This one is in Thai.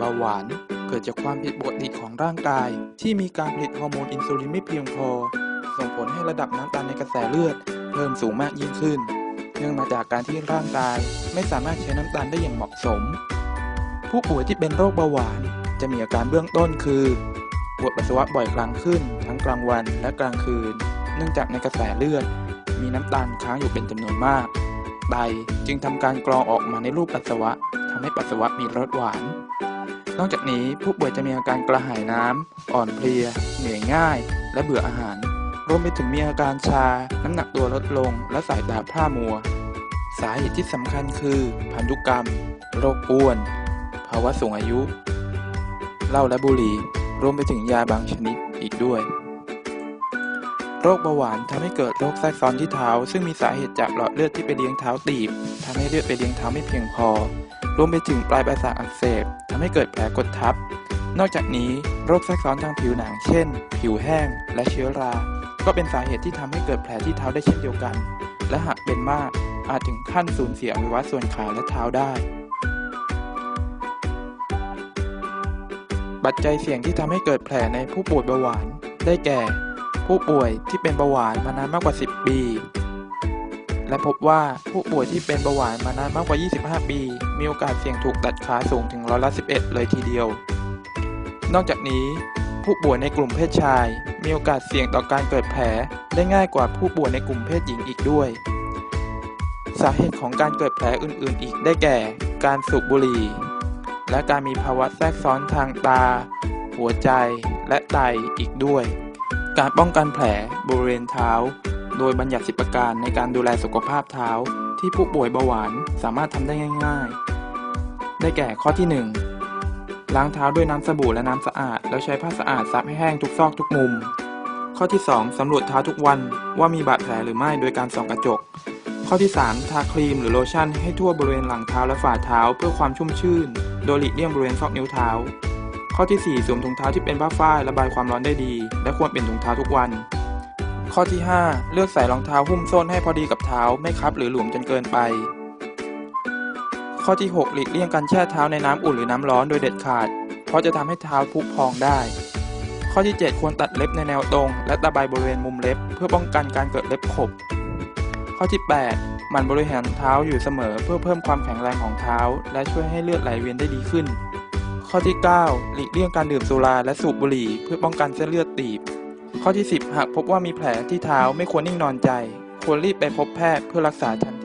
เบาหวาน เกิดจากความผิดปกติของร่างกาย ที่มีการผลิตฮอร์โมนอินซูลินไม่เพียงพอ ส่งผลให้ระดับน้ำตาลในกระแสเลือดเพิ่มสูงมากยิ่งขึ้น เนื่องมาจากการที่ร่างกายไม่สามารถใช้น้ำตาลได้อย่างเหมาะสม ผู้ป่วยที่เป็นโรคเบาหวาน จะมีอาการเบื้องต้นคือปวดปัสสาวะบ่อยครั้งขึ้น ทั้งกลางวันและกลางคืน เนื่องจากในกระแสเลือด มีน้ำตาลค้างอยู่เป็นจำนวนมากไตจึงทำการกรองออกมาในรูปปัสสาวะทำให้ปัสสาวะมีรสหวาน นอกจากนี้ผู้ป่วยจะมีอาการกระหายน้ำ อ่อนเพลีย เหนื่อยง่าย และเบื่ออาหาร รวมไปถึงมีอาการชา น้ำหนักตัวลดลง และสายตาพร่ามัว สาเหตุที่สำคัญคือ พันธุกรรม โรคอ้วน ภาวะสูงอายุ เหล้าและบุหรี่ รวมไปถึงยาบางชนิดอีกด้วย โรคเบาหวานทำให้เกิดโรคแทรกซ้อนที่เท้า ซึ่งมีสาเหตุจากหลอดเลือดที่ไปเลี้ยงเท้าตีบทำให้เลือดไปเลี้ยงเท้าไม่เพียงพอ รวมไปถึงปลายประสาทอักเสบทำให้เกิดแผลกดทับ นอกจากนี้โรคแทรกซ้อนทางผิวหนัง เช่น ผิวแห้ง และเชื้อรา ก็เป็นสาเหตุที่ทำให้เกิดแผลที่เท้าได้เช่นเดียวกัน และหากเป็นมากอาจถึงขั้นสูญเสียอวัยวะส่วนขาและเท้าได้ปัจจัยเสี่ยงที่ทำให้เกิดแผลในผู้ป่วยเบาหวาน ได้แก่ ผู้ป่วยที่เป็นเบาหวานมานานมากกว่า 10 ปี และพบว่าผู้ป่วยที่เป็นเบาหวานมานานมากกว่า 25 ปี มีโอกาสเสี่ยงถูกตัดขาสูงถึงร้อยละ11 เลยทีเดียว นอกจากนี้ ผู้ป่วยในกลุ่มเพศชาย มีโอกาสเสี่ยงต่อการเกิดแผลได้ง่ายกว่าผู้ป่วยในกลุ่มเพศหญิงอีกด้วย สาเหตุของการเกิดแผลอื่นๆ อีกได้แก่ การสูบบุหรี่และการมีภาวะแทรกซ้อนทางตา หัวใจและไตอีกด้วย การป้องกันแผลบริเวณเท้า โดยบัญญัติสิบประการในการดูแลสุขภาพเท้า ที่ผู้ป่วยเบาหวานสามารถทำได้ง่าย ๆ ได้แก่ข้อที่ 1 ล้างเท้าด้วยน้ำสบู่และน้ำสะอาด แล้วใช้ผ้าสะอาดซับให้แห้งทุกซอกทุกมุม ข้อที่ 2 สำรวจเท้าทุกวันว่ามีบาดแผลหรือไม่โดยการส่องกระจก ข้อที่ 3 ทาครีมหรือโลชั่นให้ทั่วบริเวณหลังเท้าและฝ่าเท้าเพื่อความชุ่มชื่น โดยหลีกเลี่ยงบริเวณซอกนิ้วเท้า ข้อที่ 4 สวมถุงเท้าที่เป็นผ้าฝ้ายระบายความร้อนได้ดี และควรเปลี่ยนถุงเท้าทุกวัน ข้อที่ 5 เลือกใส่รองเท้าหุ้มส้นให้พอดีกับเท้าไม่คับหรือหลวมจนเกินไป ข้อที่ 6 หลีกเลี่ยงการแช่เท้าในน้ำอุ่นหรือน้ำร้อนโดยเด็ดขาด เพราะจะทำให้เท้าผุพองได้ ข้อที่ 7 ควรตัดเล็บในแนวตรง และตะไบบริเวณมุมเล็บ เพื่อป้องกันการเกิดเล็บขบ ข้อที่8หมั่นบริหารเท้าอยู่เสมอเพื่อเพิ่มความแข็งแรงของเท้า และช่วยให้เลือดไหลเวียนได้ดีขึ้น ข้อที่ 9 หลีกเลี่ยงการดื่มสุราและสูบบุหรี่เพื่อป้องกันเส้นเลือดตีบ ข้อที่ 10 หากพบว่ามีแผลที่เท้าไม่ควรนิ่งนอนใจ ควรรีบไปพบแพทย์เพื่อรักษาทัน